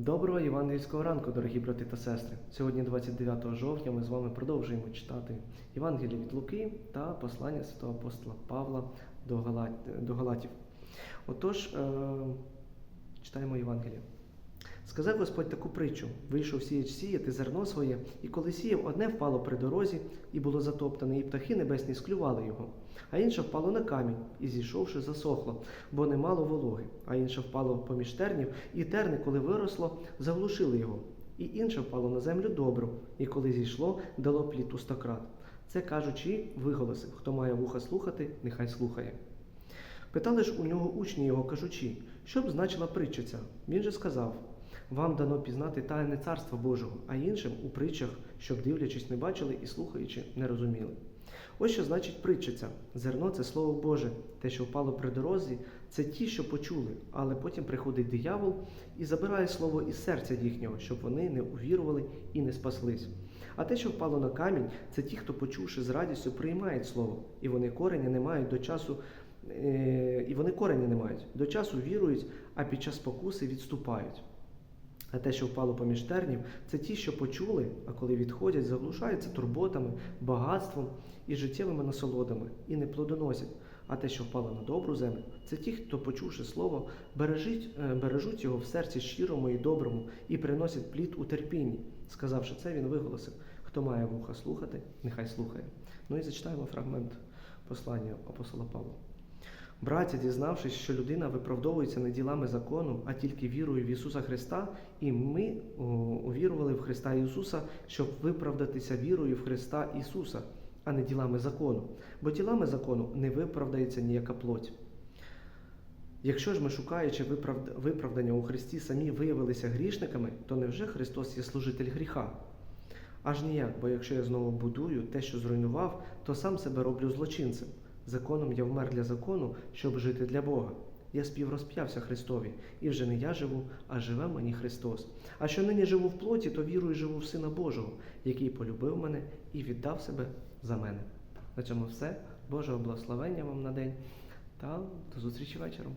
Доброго євангельського ранку, дорогі брати та сестри. Сьогодні, 29 жовтня, ми з вами продовжуємо читати Євангеліє від Луки та послання святого апостола Павла до, Галатів. Отож, е... читаємо Євангеліє. Сказав Господь таку притчу: вийшов сіяч сіяти зерно своє, і коли сіяв, одне впало при дорозі, і було затоптане, і птахи небесні склювали його, а інше впало на камінь, і зійшовши, засохло, бо не мало вологи, а інше впало поміж тернів, і терни, коли виросло, заглушили його. І інше впало на землю добру, і коли зійшло, дало плід у стократ. Це кажучи, виголосив, хто має вуха слухати, нехай слухає. Питали ж у нього учні його, кажучи, що б значила притча ця? Він же сказав: вам дано пізнати тайне царства Божого, а іншим у притчах, щоб дивлячись, не бачили і слухаючи, не розуміли. Ось що значить притча ця. Зерно це слово Боже, те, що впало при дорозі, це ті, що почули, але потім приходить диявол і забирає слово із серця їхнього, щоб вони не увірували і не спаслись. А те, що впало на камінь, це ті, хто, почувши з радістю, приймають слово, і вони корення не мають до часу. е, І вони корення не мають. До часу вірують, а під час спокуси відступають. А те, що впало поміж тернів, це ті, що почули, а коли відходять, заглушаються турботами, багатством і життєвими насолодами, і не плодоносять. А те, що впало на добру землю, це ті, хто, почувши слово, бережуть, е, бережуть його в серці щирому і доброму і приносять плід у терпінні. Сказавши це, він виголосив: хто має вуха слухати, нехай слухає. Ну і зачитаємо фрагмент послання апостола Павла. Браття, дізнавшись, що людина виправдовується не ділами закону, а тільки вірою в Ісуса Христа, і ми увірували в Христа Ісуса, щоб виправдатися вірою в Христа Ісуса, а не ділами закону. Бо ділами закону не виправдається ніяка плоть. Якщо ж ми, шукаючи виправдання у Христі, самі виявилися грішниками, то невже Христос є служитель гріха? Аж ніяк, бо якщо я знову будую те, що зруйнував, то сам себе роблю злочинцем. Законом я вмер для закону, щоб жити для Бога. Я співрозп'явся Христові, і вже не я живу, а живе мені Христос. А що нині живу в плоті, то вірую живу в Сина Божого, який полюбив мене і віддав себе за мене. На цьому все. Божого благословення вам на день та до зустрічі вечором.